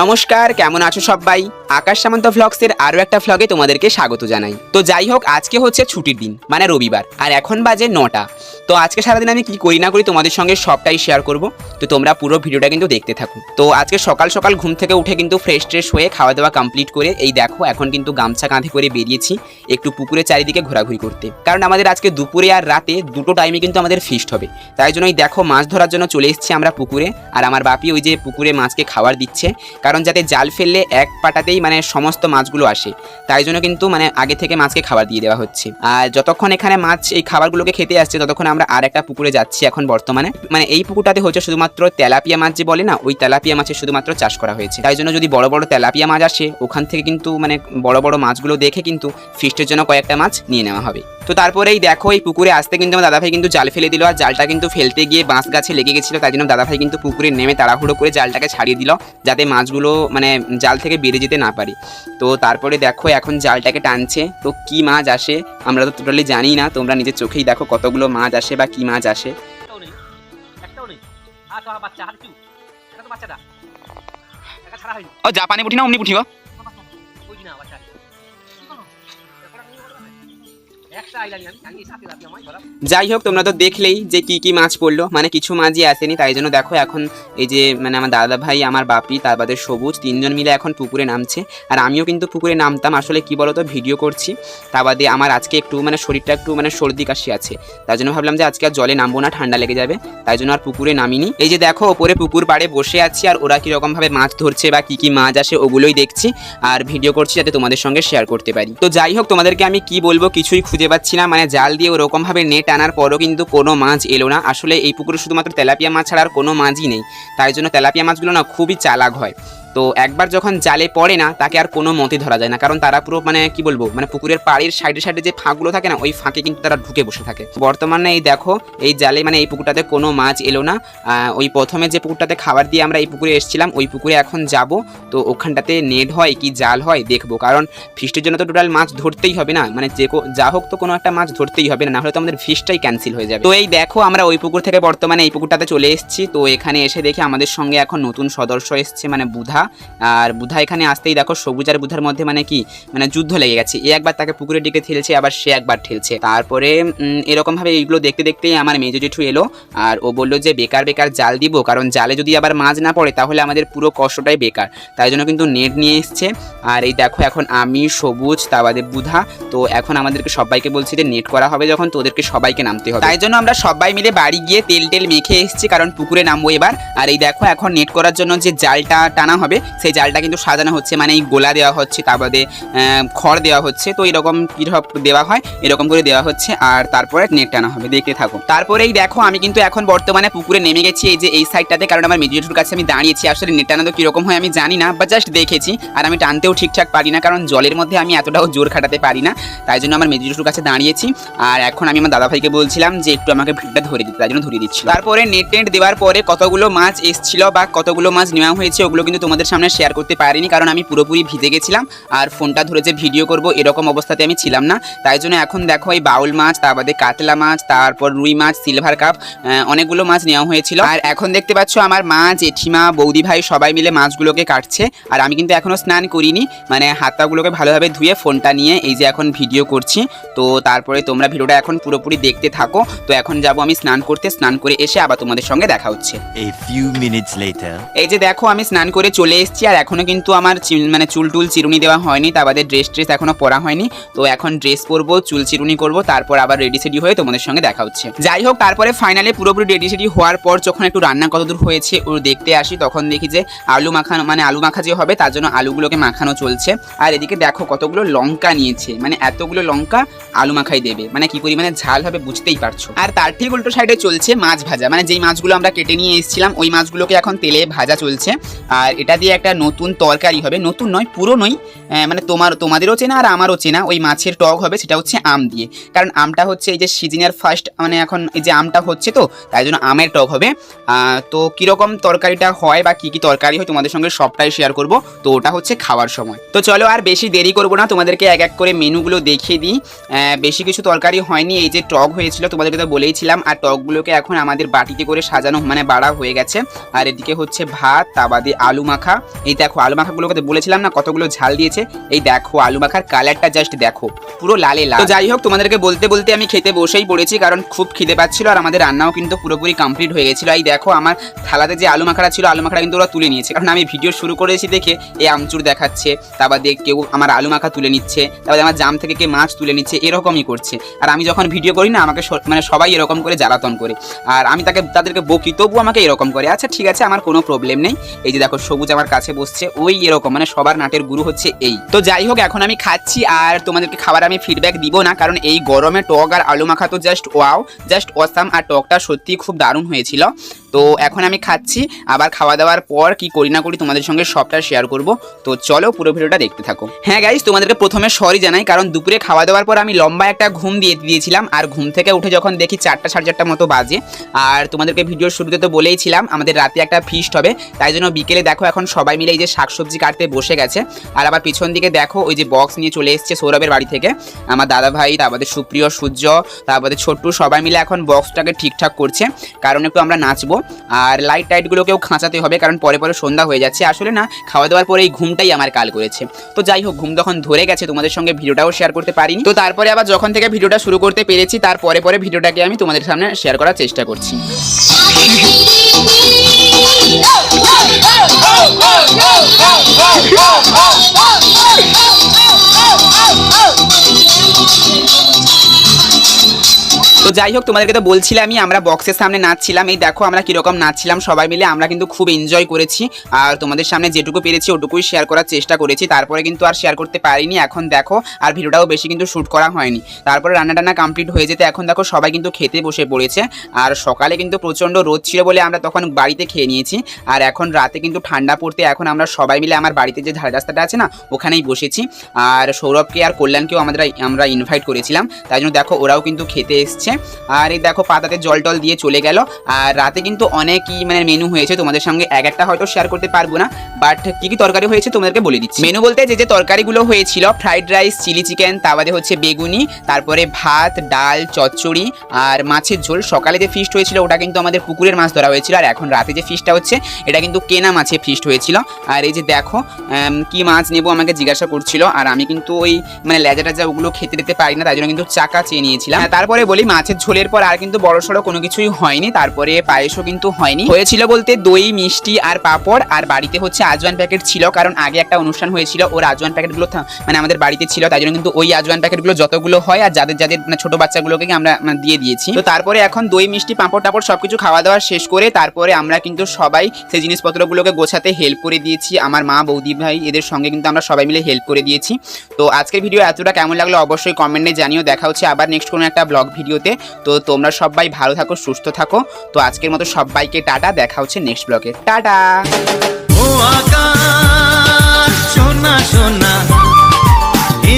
নমস্কার, কেমন আছো সবাই? আকাশ সামন্ত ভ্লগসের আরও একটা ভ্লগে তোমাদেরকে স্বাগত জানাই। তো যাই হোক, আজকে হচ্ছে ছুটির দিন মানে রবিবার, আর এখন বাজে নটা। তো আজকে সারাদিন আমি কি করি না করি তোমাদের সঙ্গে সবটাই শেয়ার করব। তো তোমরা পুরো ভিডিওটা কিন্তু দেখতে থাকো। তো আজকে সকাল সকাল ঘুম থেকে উঠে কিন্তু ফ্রেশ ট্রেশ হয়ে খাওয়া দাওয়া কমপ্লিট করে এই দেখো, এখন কিন্তু গামছা কাঁধে করে বেরিয়েছি একটু পুকুরের চারিদিকে ঘোরাঘুরি করতে। কারণ আমাদের আজকে দুপুরে আর রাতে দুটো টাইমে কিন্তু আমাদের ফিস্ট হবে। তাই জন্য জন্যই দেখো মাছ ধরার জন্য চলে এসেছি আমরা পুকুরে। আর আমার বাপি ওই যে পুকুরে মাছকে খাবার দিচ্ছে। কারণ যাতে জাল ফেললে এক পাটাতেই মানে সমস্ত মাছগুলো আসে। তাই জন্য কিন্তু মানে আগে থেকে মাছকে খাবার দিয়ে দেওয়া হচ্ছে। আর যতক্ষণ এখানে মাছ এই খাবারগুলোকে খেতে আসছে, ততক্ষণ আমরা আর একটা পুকুরে যাচ্ছি এখন বর্তমানে। মানে এই পুকুরটাতে হচ্ছে শুধুমাত্র তেলাপিয়া মাছ যে বলে না, ওই তেলাপিয়া মাছের শুধুমাত্র চাষ করা হয়েছে। তাই জন্য যদি বড় বড় তেলাপিয়া মাছ আসে, ওখান থেকে কিন্তু মানে বড় বড় মাছগুলো দেখে কিন্তু ফিস্টের জন্য কয়েকটা মাছ নিয়ে নেওয়া হবে। তো তারপরেই দেখো, এই পুকুরে আসতে কিন্তু আমার দাদাভাই কিন্তু জাল ফেলে দিল আর জালটা কিন্তু ফেলতে গিয়ে বাঁশ গাছে লেগে গেছিল। তাই জন্য দাদাভাই কিন্তু পুকুরে নেমে তাড়াহুড়ো করে জালটাকে ছাড়িয়ে দিল, যাতে মাছগুলো মানে জাল থেকে বেড়ে যেতে না পারে। তো তারপরে দেখো, এখন জালটাকে টানছে। তো কি মাছ আসে আমরা তো টোটালি জানি না, তোমরা নিজের চোখেই দেখো কতগুলো মাছ আসে। বা কি মাছ আসে। ও জাপানি পুঠি না অমনি পুঠি গো। যাই হোক, তোমরা তো দেখলেই যে কি কি মাছ পড়ল। মানে কিছু মাছই আসেনি, তাই জন্য দেখো এখন এই যে মানে আমার দাদা ভাই, আমার বাপি, তার বাদে সবুজ, তিনজন মিলে এখন পুকুরে নামছে। আর আমিও কিন্তু পুকুরে নামতাম, আসলে কি বলতো, ভিডিও করছি। তা বাদে আমার আজকে একটু মানে শরীরটা একটু মানে সর্দি কাশি আছে। তাই জন্য ভাবলাম যে আজকে আর জলে নামবো না, ঠান্ডা লেগে যাবে। তাই জন্য আর পুকুরে নামিনি। এই যে দেখো, ওপরে পুকুর পাড়ে বসে আছি, আর ওরা কীরকম ভাবে মাছ ধরছে বা কি কি মাছ আসে, ওগুলোই দেখছি। আর ভিডিও করছি যাতে তোমাদের সঙ্গে শেয়ার করতে পারি। তো যাই হোক, তোমাদেরকে আমি কি বলব, কিছুই খুঁজে পাচ্ছি না। মানে জাল দিয়ে ওরকমভাবে নেট আনার পরও কিন্তু কোনো মাছ এলো না। আসলে এই পুকুরে শুধুমাত্র তেলাপিয়া মাছ ছাড়া আর কোনো মাছই নেই। তাই জন্য তেলাপিয়া মাছগুলো না খুবই চালাক হয়। তো একবার যখন জালে পড়ে না, তাকে আর কোনো মতে ধরা যায় না। কারণ তারা পুরো মানে কি বলব মানে পুকুরের পাড়ের সাইডে সাইডে যে ফাঁকগুলো থাকে না, ওই ফাঁকে কিন্তু তারা ঢুকে বসে থাকে। বর্তমানে এই দেখো, এই জালে মানে এই পুকুরটাতে কোনো মাছ এলো না। ওই প্রথমে যে পুকুরটাতে খাবার দিয়ে আমরা এই পুকুরে এসেছিলাম, ওই পুকুরে এখন যাব। তো ওখানটাতে নেট হয় কি জাল হয় দেখব। কারণ ফিস্টের জন্য তো টোটাল মাছ ধরতেই হবে না। মানে যে যা হোক তো কোনো একটা মাছ ধরতেই হবে না, নাহলে তো আমাদের ফিশটাই ক্যান্সেল হয়ে যাবে। তো এই দেখো, আমরা ওই পুকুর থেকে বর্তমানে এই পুকুরটাতে চলে এসেছি। তো এখানে এসে দেখি আমাদের সঙ্গে এখন নতুন সদস্য এসছে মানে বুধা। আর বুধা এখানে আসতেই দেখো, সবুজ আর বুধার মধ্যে মানে কি মানে যুদ্ধ লেগে গেছে। এ একবার তাকে পুকুরের দিকে ঠেলছে, আবার সে একবার ঠেলছে। তারপরে এরকমভাবে এইগুলো দেখতে দেখতেই আমার মেজো জেঠু এলো, আর ও বলল যে, বেকার বেকার জাল দিব, কারণ জালে যদি আবার মাছ না পড়ে, তাহলে আমাদের পুরো কষ্টটাই বেকার। তাই জন্য কিন্তু নেট নিয়ে এসছে। আর এই দেখো, এখন আমি, সবুজ তা বাদে বুধা, তো এখন আমাদেরকে সবাইকে বলছে যে, নেট করা হবে যখন তোদেরকে সবাইকে নামতে হবে। তাই জন্য আমরা সবাই মিলে বাড়ি গিয়ে তেল টেল মেখে এসেছি, কারণ পুকুরে নামবো এবার। আর এই দেখো, এখন নেট করার জন্য যে জালটা টানা সেই জালটা কিন্তু সাজানো হচ্ছে মানে এই গোলা দেওয়া হচ্ছে তার বাদে খড় দেওয়া হচ্ছে। তো এরকম কীরকম দেওয়া হয়, এরকম করে দেওয়া হচ্ছে, আর তারপরে নেট টানা হবে, দেখতে থাকো। তারপরেই দেখো, আমি কিন্তু এখন বর্তমানে পুকুরে নেমে গেছি এই যে এই সাইডটাতে, কারণ আমার মেজুরিটুর কাছে আমি দাঁড়িয়েছি। আসলে নেট টানা তো কীরকম হয় আমি জানি না বা জাস্ট দেখেছি, আর আমি টানতেও ঠিকঠাক পারি না, কারণ জলের মধ্যে আমি এতটাও জোর খাটাতে পারি না। তাই জন্য আমার মেজুরিটুর কাছে দাঁড়িয়েছি, আর এখন আমি আমার দাদাভাইকে বলছিলাম যে একটু আমাকে ভিড়টা ধরে দিতে, তাই জন্য ধরিয়ে দিচ্ছি। তারপরে নেট টেন্ট দেওয়ার পরে কতগুলো মাছ এসছিল বা কতগুলো মাছ নেওয়া হয়েছে, ওগুলো কিন্তু তোমাদের সামনে শেয়ার করতে পারিনি কারণ আমি পুরোপুরি ভিজে গেছিলাম আর ফোনটা ধরে যে ভিডিও করব এরকম অবস্থাতে আমি ছিলাম না। তাই জন্য এখন দেখো এই বাউল মাছ তার বাদে কাতলা মাছ তারপর রুই মাছ সিলভার কাপ অনেকগুলো মাছ নেওয়া হয়েছিল। আর এখন দেখতে পাচ্ছ আমার মা জেঠিমা বৌদি ভাই সবাই মিলে মাছগুলোকে কাটছে। আর আমি কিন্তু এখনও স্নান করিনি মানে হাতাগুলোকে ভালোভাবে ধুয়ে ফোনটা নিয়ে এই যে এখন ভিডিও করছি। তো তারপরে তোমরা ভিডিওটা এখন পুরোপুরি দেখতে থাকো। তো এখন যাব আমি স্নান করতে স্নান করে এসে আবার তোমাদের সঙ্গে দেখা হচ্ছে. এই যে দেখো আমি স্নান করে চলে এসেছি আর এখনও কিন্তু আমার মানে চুল টুল চিরুনি দেওয়া হয়নি তার বাদে ড্রেস ট্রেস এখনও পরা হয়নি। তো এখন ড্রেস পরবো, চুল চিরুনি করব, তারপর আবার রেডি সেডি হয়ে তোমাদের সঙ্গে দেখা হচ্ছে। যাই হোক, তারপরে ফাইনালি পুরোপুরি রেডি সেডি হওয়ার পর যখন একটু রান্না কতদূর হয়েছে, ও দেখতে আসি, তখন দেখি যে আলু মাখানো মানে আলু মাখা যে হবে, তার জন্য আলুগুলোকে মাখানো চলছে। আর এদিকে দেখো কতগুলো লঙ্কা নিয়েছে মানে এতগুলো লঙ্কা আলু মাখাই দেবে মানে কি পরিমাণে ঝাল হবে বুঝতেই পারছ। আর তার ঠিক উল্টো সাইডে চলছে মাছ ভাজা মানে যেই মাছগুলো আমরা কেটে নিয়ে এসেছিলাম, ওই মাছগুলোকে এখন তেলে ভাজা চলছে। আর এটা দিয়ে একটা নতুন তরকারি হবে। নতুন নয়, পুরনোই মানে তোমার, তোমাদেরও চেনা আর আমারও চেনা। ওই মাছের টক হবে, সেটা হচ্ছে আম দিয়ে। কারণ আমটা হচ্ছে এই যে সিজনের ফার্স্ট মানে এখন এই যে আমটা হচ্ছে তো, তাই জন্য আমের টক হবে। তো কীরকম তরকারিটা হয় বা কী কী তরকারি হয় তোমাদের সঙ্গে সবটাই শেয়ার করব। তো ওটা হচ্ছে খাওয়ার সময়। তো চলো আর বেশি দেরি করব না, তোমাদেরকে এক এক করে মেনুগুলো দেখিয়ে দিই। বেশি কিছু তরকারি হয়নি, এই যে টক হয়েছিল, তোমাদেরকে তো বলেইছিলাম। আর টকগুলোকে এখন আমাদের বাটিতে করে সাজানো মানে বাড়া হয়ে গেছে। আর এদিকে হচ্ছে ভাত তা বাদে আলু মাখা মাখা। এই দেখো আলু মাখাগুলোকে বলেছিলাম না, কতগুলো ঝাল দিয়েছে। এই দেখো আলু মাখার কালারটা জাস্ট দেখো, পুরো লালে লাল। যাই হোক, তোমাদেরকে বলতে বলতে আমি খেতে বসেই পড়েছি, কারণ খুব খিদে পাচ্ছিল আর আমাদের রান্নাও কিন্তু পুরোপুরি কমপ্লিট হয়ে গেছিল। এই দেখো আমার থালাতে যে আলু মাখাটা ছিল, আলু মাখাটা কিন্তু ওরা তুলে নিয়েছে। কারণ আমি ভিডিও শুরু করেছি দেখে এই আমচুর দেখাচ্ছে, তারপর দেখ কেউ আমার আলু মাখা তুলে নিচ্ছে, তারপর আমার জাম থেকে কে মাছ তুলে নিচ্ছে, এরকমই করছে। আর আমি যখন ভিডিও করি না, আমাকে মানে সবাই এরকম করে জ্বালাতন করে। আর আমি তাকে তাদেরকে বকি তবু আমাকে এরকম করে। আচ্ছা ঠিক আছে, আমার কোনো প্রবলেম নেই। এই যে দেখো, সবুজ আমার কাছে বসছে। ওই এরকম মানে সবার নাটের গুরু হচ্ছে এই। তো যাই হোক, এখন আমি খাচ্ছি আর তোমাদেরকে খাবার আমি ফিডব্যাক দিব না, কারণ এই গরমে টক আর আলু মাখা তো জাস্ট ওয়াও জাস্ট অসাম আর টকটা সত্যি খুব দারুণ হয়েছিল। তো এখন আমি খাচ্ছি, আবার খাওয়া দাওয়ার পর কি করি না করি তোমাদের সঙ্গে সবটা শেয়ার করব। তো চলো পুরো ভিডিওটা দেখতে থাকো। হ্যাঁ গাইজ তোমাদেরকে প্রথমে সরি জানাই, কারণ দুপুরে খাওয়া দাওয়ার পর আমি লম্বা একটা ঘুম দিয়ে দিয়েছিলাম, আর ঘুম থেকে উঠে যখন দেখি চারটা সাড়ে চারটা মতো বাজে, আর তোমাদেরকে ভিডিওর শুরুতে তো বলেইছিলাম, আমাদের রাতে একটা ফিস্ট হবে, তাই জন্য বিকেলে দেখো এখন সবাই মিলে এই যে শাকসবজি কাটতে বসে গেছে আর আবার পিছন দিকে দেখো ওই যে বক্স নিয়ে চলে এসেছে সৌরভের বাড়ি থেকে আমার দাদা ভাই তারপরে সুপ্রিয় সূর্য তারপরে ছোট্টু সবাই মিলে এখন বক্সটাকে ঠিকঠাক করছে কারণ একটু আমরা নাচবো আর লাইট টাইটগুলোকেও খাঁচাতে হবে কারণ পরে পরে সন্ধ্যা হয়ে যাচ্ছে আসলে না খাওয়া দাওয়ার পরে এই ঘুমটাই আমার কাল করেছে তো যাই হোক ঘুম তখন ধরে গেছে তোমাদের সঙ্গে ভিডিওটাও শেয়ার করতে পারিনি তো তারপরে আবার যখন থেকে ভিডিওটা শুরু করতে পেরেছি তারপরে পরে ভিডিওটাকে আমি তোমাদের সামনে শেয়ার করার চেষ্টা করছি যাই হোক, তোমাদেরকে তো বলছিলামই, আমরা বক্সের সামনে নাচছিলাম। এই দেখো, আমরা কীরকম নাচছিলাম, সবাই মিলে আমরা কিন্তু খুব এনজয় করেছি। আর তোমাদের সামনে যেটুকু পেরেছি, ওটুকুই শেয়ার করার চেষ্টা করেছি। তারপরে কিন্তু আর শেয়ার করতে পারিনি, এখন দেখো, আর ভিডিওটাও বেশি কিন্তু শ্যুট করা হয়নি। তারপরে রান্না টান্না কমপ্লিট হয়ে যেতে, এখন দেখো, সবাই কিন্তু খেতে বসে পড়েছে। আর সকালে কিন্তু প্রচণ্ড রোদ ছিল বলে আমরা তখন বাড়িতে খেয়ে নিয়েছি। আর এখন রাতে কিন্তু ঠান্ডা পড়তে, এখন আমরা সবাই মিলে আমার বাড়িতে যে ঝাড় রাস্তাটা আছে না, ওখানেই বসেছি। আর সৌরভকে আর কল্যাণকেও আমরা আমরা ইনভাইট করেছিলাম। তাই জন্য দেখো, ওরাও কিন্তু খেতে এসছে। আর এই দেখো পাতাতে জল টল দিয়ে চলে গেল। আর রাতে কিন্তু অনেকই মানে মেনু হয়েছে তোমাদের সঙ্গে এক একটা হয়তো শেয়ার করতে পারব না বাট কি কি তরকারি হয়েছে তোমাদেরকে বলে দিচ্ছি। মেনু বলতে যে যে তরকারিগুলো হয়েছিল ফ্রাইড রাইস চিলি চিকেন তারপরে হচ্ছে বেগুনি তারপরে ভাত ডাল চচ্চড়ি আর মাছের ঝোল। সকালে যে ফিস্ট হয়েছিল ওটা কিন্তু আমাদের পুকুরের মাছ ধরা হয়েছিল আর এখন রাতে যে ফিশটা হচ্ছে এটা কিন্তু কেনা মাছে ফিস্ট হয়েছিল। আর এই যে দেখো কি মাছ নেব আমাকে জিজ্ঞাসা করছিল আর আমি কিন্তু ওই মানে লেজা টেজা ওগুলো খেতে দিতে পারি না তাই জন্য কিন্তু চাকা চেয়ে নিয়েছিলাম। হ্যাঁ, তারপরে বলি মাছের ঝোলের পর আর কিন্তু বড় সড়ো কোনো কিছুই হয়নি, তারপরে পায়েসও কিন্তু হয়নি। হয়েছিল বলতে দই, মিষ্টি আর পাঁপড়, আর বাড়িতে হচ্ছে আজওয়ান প্যাকেট ছিল, কারণ আগে একটা অনুষ্ঠান হয়েছিল, ওর আজওয়ান প্যাকেটগুলো মানে আমাদের বাড়িতে ছিল, তাই জন্য কিন্তু ওই আজওয়ান প্যাকেটগুলো যতগুলো হয় আর যাদের যাদের মানে ছোট বাচ্চাগুলোকে আমরা মানে দিয়ে দিয়েছি। তো তারপরে এখন দই, মিষ্টি, পাঁপড়, টাপড় সবকিছু খাওয়া দাওয়া শেষ করে তারপরে আমরা কিন্তু সবাই সেই জিনিসপত্রগুলোকে গোছাতে হেল্প করে দিয়েছি। আমার মা, বৌদি ভাই এদের সঙ্গে কিন্তু আমরা সবাই মিলে হেল্প করে দিয়েছি। তো আজকের ভিডিও এতটা কেমন লাগল অবশ্যই কমেন্টে জানিও। দেখা হচ্ছে আবার নেক্সট কোনো একটা ব্লগ ভিডিওতে। তো তোমরা সবাই ভালো থাকো, সুস্থ থাকো। তো আজকের মতো সবাইকে টাটা, দেখা হচ্ছে নেক্সট ব্লগে টাটা! ও সোনা সোনা, এ